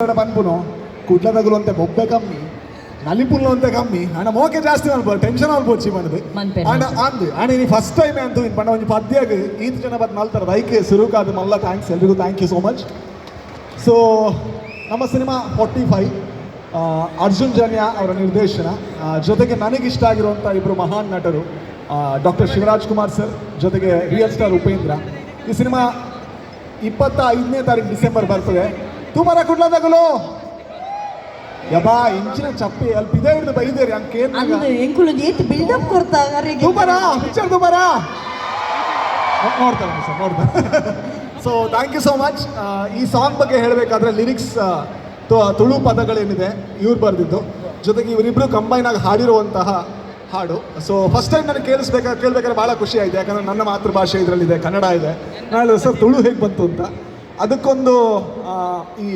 ಪನ್ಪುನು ಕುಡ್ಲ ತಗುಲುವಂತೆ ಬೊಬ್ಬೆ ಕಮ್ಮಿ ನಲಿಪುಲ್ಲು ಅಂತ ಕಮ್ಮಿ ಆಂಡ ಮೋಕೆ ಜಾಸ್ತಿ ಮಾಡ್ಬೋದು ಟೆನ್ಷನ್ ಆಗ್ಬೋದು ಮನದು ಆಂಡ ಅಂದ್ ಆಂಡ ಇನ್ನು ಫಸ್ಟ್ ಟೈಮ್ ಅಂತೂ ಇನ್ ಪಂಡ ಒಂಜಿ ಪದ್ಯಾಗ ಈತ ಜನ ಬತ್ ಮಲ್ತಾರ ದೈಕ್ ಸುರುಕಾದ ಮಲ್ಲ ಥ್ಯಾಂಕ್ಸ್ ಎಲ್ರಿಗೂ thank you so much so ನಮ್ಮ cinema forty five Arjun Janya ಅವರ ನಿರ್ದೇಶನ. ಜೊತೆಗೆ ನನಗಿಷ್ಟ ಆಗಿರುವಂಥ ಇಬ್ಬರು ಮಹಾನ್ ನಟರು ಡಾಕ್ಟರ್ ಶಿವರಾಜ್ ಕುಮಾರ್ ಸರ್ ಜೊತೆಗೆ ರಿಯಲ್ ಸ್ಟಾರ್ ಉಪೇಂದ್ರ. ಈ ಸಿನಿಮಾ ಇಪ್ಪತ್ತ ಐದನೇ ತಾರೀಕು ಡಿಸೆಂಬರ್ ಬರ್ತದೆ. ತುಮರ ಕುಡ್ಲದಾಗಲು ಯಬಾ ಇಂಚಿನ ಚಪ್ಪಿ ಅಲ್ಲಿ ಇದೆ ಹಿಡಿದು ಬೈದೇರಿ ಅಂಕೆ ಅಂದ್ರೆ ಎಂಕುಲು ಏತ್ ಬಿಲ್ಡಪ್ ಕೊಡ್ತಾ ಅವರಿಗೆ ದುಬಾರ ಪಿಕ್ಚರ್ ದುಬಾರ. ನೋಡ್ತಾರೆ ಸರ್ ನೋಡ್ತಾರೆ so thank you so much ಈ ಸಾಂಗ್ ಬಗ್ಗೆ ಹೇಳಬೇಕಾದ್ರೆ ಲಿರಿಕ್ಸ್ ತುಳು ಪದಗಳೇನಿದೆ ಇವ್ರು ಬರೆದಿದ್ದು. ಜೊತೆಗೆ ಇವರಿಬ್ರು ಕಂಬೈನ್ ಆಗಿ ಹಾಡಿರುವಂತಹ ಹಾಡು. ಸೊ ಫಸ್ಟ್ ಟೈಮ್ ನನಗೆ ಕೇಳಿಸ್ಬೇಕಾ ಕೇಳಬೇಕಾದ್ರೆ ಭಾಳ ಖುಷಿ ಆಯಿತು. ಯಾಕಂದರೆ ನನ್ನ ಮಾತೃಭಾಷೆ ಇದರಲ್ಲಿದೆ ಕನ್ನಡ ಇದೆ. ನಾನು ಸರ್ ತುಳು ಹೇಗೆ ಬಂತು ಅಂತ. ಅದಕ್ಕೊಂದು ಈ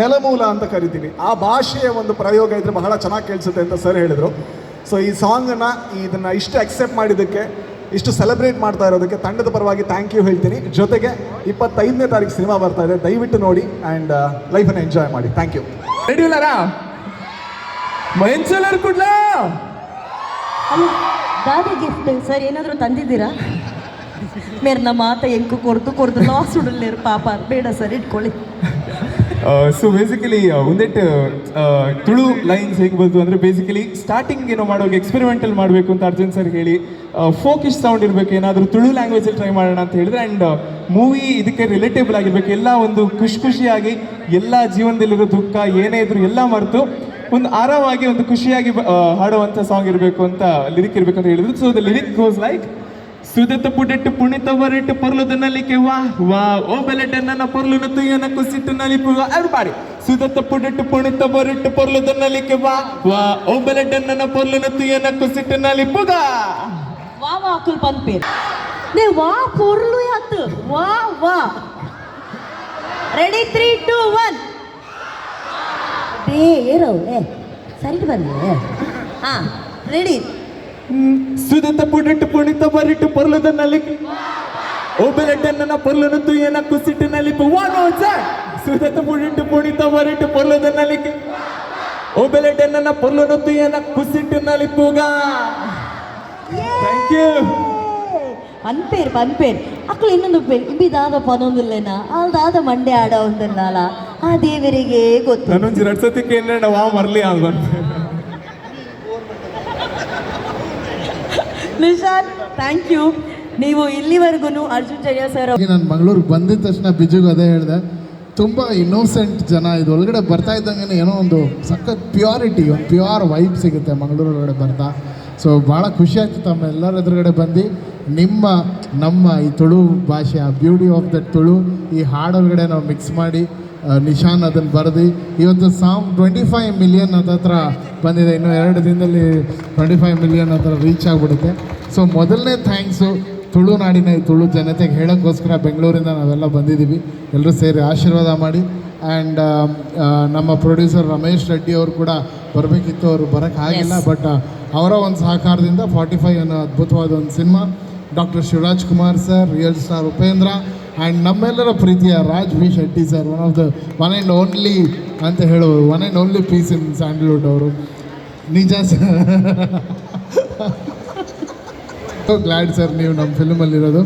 ನೆಲಮೂಲ ಅಂತ ಕರಿತೀವಿ. ಆ ಭಾಷೆಯ ಒಂದು ಪ್ರಯೋಗ ಇದ್ರೆ ಬಹಳ ಚೆನ್ನಾಗಿ ಕೇಳಿಸುತ್ತೆ ಅಂತ ಸರ್ ಹೇಳಿದರು. ಸೊ ಈ ಸಾಂಗನ್ನು ಇದನ್ನು ಇಷ್ಟು ಅಕ್ಸೆಪ್ಟ್ ಮಾಡಿದ್ದಕ್ಕೆ ಇಷ್ಟು ಸೆಲೆಬ್ರೇಟ್ ಮಾಡ್ತಾ ಇರೋದಕ್ಕೆ ತಂಡದ ಪರವಾಗಿ ಥ್ಯಾಂಕ್ ಯು ಹೇಳ್ತೀನಿ. ಜೊತೆಗೆ ಇಪ್ಪತ್ತೈದನೇ ತಾರೀಕು ಸಿನಿಮಾ ಬರ್ತಾ ಇದೆ. ದಯವಿಟ್ಟು ನೋಡಿ ಆ್ಯಂಡ್ ಲೈಫನ್ನು ಎಂಜಾಯ್ ಮಾಡಿ. ಥ್ಯಾಂಕ್ ಯು ರೆಡಿಯುಲರಾ ಮೈನ್ಸಲ್ಲರ್ ಗಿಫ್ಟ್ ಸರ್ ಏನಾದರೂ ತಂದಿದ್ದೀರಾ? ಮೇರ್ ನಮ್ಮ ಮಾತ ಎಂಕು ಕೊಡ್ತು ಕೊಡ್ತು ಲಾಸ್ ಉಡಲೇರು ಪಾಪ ಬೇಡ ಸರ್ ಇಟ್ಕೊಳ್ಳಿ. ಸೊ ಬೇಸಿಕಲಿ ಒಂದೆಟ್ ತುಳು ಲೈನ್ಸ್ ಹೇಗೆ ಬಂತು ಅಂದರೆ ಬೇಸಿಕಲಿ ಸ್ಟಾರ್ಟಿಂಗ್ ಏನೋ ಮಾಡುವಾಗ ಎಕ್ಸ್ಪೆರಿಮೆಂಟಲ್ ಮಾಡಬೇಕು ಅಂತ ಅರ್ಜುನ್ ಸರ್ ಹೇಳಿ ಫೋಕಿಶ್ ಸೌಂಡ್ ಇರಬೇಕು, ಏನಾದರೂ ತುಳು ಲ್ಯಾಂಗ್ವೇಜಲ್ಲಿ ಟ್ರೈ ಮಾಡೋಣ ಅಂತ ಹೇಳಿದ್ರೆ ಆ್ಯಂಡ್ ಮೂವಿ ಇದಕ್ಕೆ ರಿಲೇಟೇಬಲ್ ಆಗಿರ್ಬೇಕು. ಎಲ್ಲ ಒಂದು ಖುಷಿ ಖುಷಿಯಾಗಿ ಎಲ್ಲ ಜೀವನದಲ್ಲಿರೋ ದುಃಖ ಏನೇ ಇದ್ರು ಎಲ್ಲ ಮರೆತು ಒಂದು ಆರಾಮಾಗಿ ಒಂದು ಖುಷಿಯಾಗಿ ಹಾಡುವಂಥ ಸಾಂಗ್ ಇರಬೇಕು ಅಂತ ಲಿರಿಕ್ ಇರಬೇಕು ಅಂತ ಹೇಳಿದ್ರು. So the lyric goes like ಸುದತ್ತ ಪುಡೆಟ್ಟು ಪುಣಿತ ಬರೆಟ್ಟು ಪರ್ಲುದ ನಲಿಕೆ ವಾ ವಾ. ಓ ಬೆಲೆಟ ನನ್ನ ಪರ್ಲುನ ತುಯ್ಯನ ಕುಸಿಟ್ಟು ನಲಿಪು everybody ಸುದತ್ತ ಪುಡೆಟ್ಟು ಪುಣಿತ ಬರೆಟ್ಟು ಪರ್ಲುದ ನಲಿಕೆ ವಾ ವಾ. ಓ ಬೆಲೆಟ ನನ್ನ ಪರ್ಲುನ ತುಯ್ಯನ ಕುಸಿಟ್ಟು ನಲಿಪುಗ ವಾ. ವಾ ಅಕುಲ್ ಪನ್ಪೇರ್ ನೇ, ವಾ, ಪೊರ್ಲು ಯಾತ್? ವಾ ವಾ. ರೆಡಿ ತ್ರೀ ಟು ಒನ್ ಏ ಏರೋ ಏ ಸರಿ ಬಂದೆ. ಹಾ ರೆಡಿ ಸುದತ್ತ ಪುಡಿಟ್ಟು ಪುಣಿತ ಬರಿಟ್ಟು ಪರ್ಲದ ನಲಿಕೆ. ಓ ಬೆಲೆಟ ನನ್ನ ಪರ್ಲುನ ತುಯ್ಯನ ಕುಸಿಟ್ಟು ನಲಿಕು. ವಾ ನೋ ಸರ್ ಸುದತ್ತ ಪುಡೆಟ್ಟು ಪುಣಿತ ಬರಿಟ್ಟು ಪರ್ಲದ ನಲಿಕೆ. ಓ ಬೆಲೆಟ ನನ್ನ ಪರ್ಲುನ ತುಯ್ಯನ ಕುಸಿಟ್ಟು ನಲಿಪುಗ ಥ್ಯಾಂಕ್ ಯು ಅನ್ಪೇರ್ ಪನ್ಪೇರ್. ಅಕ್ಕಳು ಇನ್ನೊಂದು ಪೇರ್ ಇಬಿದಾದ ಪನೊಂದಿಲ್ಲೇನ? ಅಲ್ದಾದ ಮಂಡೆ ಆಡ ಒಂದಿಲ್ಲ ಆ ದೇವರಿಗೆ ಗೊತ್ತು. ನನ್ನೊಂದು ಎರಡು ಸತಿ ವಾ ಮರ್ಲಿ ಅಲ್ವಾ ನಿಶಾನ್ ಥ್ಯಾಂಕ್ ಯು ನೀವು ಇಲ್ಲಿವರೆಗೂ ಅರ್ಜುನ್ ಜಯ ಸರ್ ನಾನು ಮಂಗಳೂರಿಗೆ ಬಂದಿದ ತಕ್ಷಣ ಬಿಜುಗ ಅದೇ ಹೇಳಿದೆ. ತುಂಬ ಇನ್ನೋಸೆಂಟ್ ಜನ ಇದು. ಒಳಗಡೆ ಬರ್ತಾ ಇದ್ದಂಗೆ ಏನೋ ಒಂದು ಸಖತ್ ಪ್ಯೂರಿಟಿ ಒಂದು ಪ್ಯೂರ್ ವೈಬ್ ಸಿಗುತ್ತೆ ಮಂಗಳೂರು ಒಳಗಡೆ ಬರ್ತಾ. ಸೊ ಭಾಳ ಖುಷಿ ಆಯ್ತು ತಮ್ಮ ಎಲ್ಲರ ಎದುರುಗಡೆ ಬಂದು. ನಿಮ್ಮ, ನಮ್ಮ ಈ ತುಳು ಭಾಷೆ, ಆ ಬ್ಯೂಟಿ ಆಫ್ ದಟ್ ತುಳು, ಈ ಹಾಡೊಳಗಡೆ ನಾವು ಮಿಕ್ಸ್ ಮಾಡಿ ನಿಶಾನ್ ಅದನ್ನು ಬರೆದು. ಇವತ್ತು ಸಾಂಗ್ ಟ್ವೆಂಟಿ ಫೈವ್ ಮಿಲಿಯನ್ ಹತ್ರ ಬಂದಿದೆ. ಇನ್ನು ಎರಡು ದಿನದಲ್ಲಿ ಟ್ವೆಂಟಿ ಫೈವ್ ಮಿಲಿಯನ್ ಹತ್ರ ರೀಚ್ ಆಗಿಬಿಡುತ್ತೆ. ಸೊ ಮೊದಲನೇ ಥ್ಯಾಂಕ್ಸು ತುಳುನಾಡಿನ ಈ ತುಳು ಜನತೆಗೆ ಹೇಳೋಕ್ಕೋಸ್ಕರ ಬೆಂಗಳೂರಿಂದ ನಾವೆಲ್ಲ ಬಂದಿದ್ದೀವಿ. ಎಲ್ಲರೂ ಸೇರಿ ಆಶೀರ್ವಾದ ಮಾಡಿ. ಆ್ಯಂಡ್ ನಮ್ಮ ಪ್ರೊಡ್ಯೂಸರ್ ರಮೇಶ್ ರೆಡ್ಡಿ ಅವರು ಕೂಡ ಬರಬೇಕಿತ್ತು. ಅವರು ಬರೋಕ್ಕಾಗಿಲ್ಲ ಆಗಿಲ್ಲ ಬಟ್ ಅವರ ಒಂದು ಸಹಕಾರದಿಂದ ಫಾರ್ಟಿ ಫೈವ್ ಅನ್ನೋ ಅದ್ಭುತವಾದ ಒಂದು cinema doctor Shivaraj Kumar sir real star Upendra and ನಮ್ಮೆಲ್ಲರ ಪ್ರೀತಿಯ Raj V Shetty sir one of the one and only ಅಂತ ಹೇಳೋರು one and only piece in Sandalwood ಅವರು. ನಿಜ ಸರ್ ಗ್ಲಾಡ್ ಸರ್ ನೀವು ನಮ್ಮ ಫಿಲ್ಮಲ್ಲಿರೋದು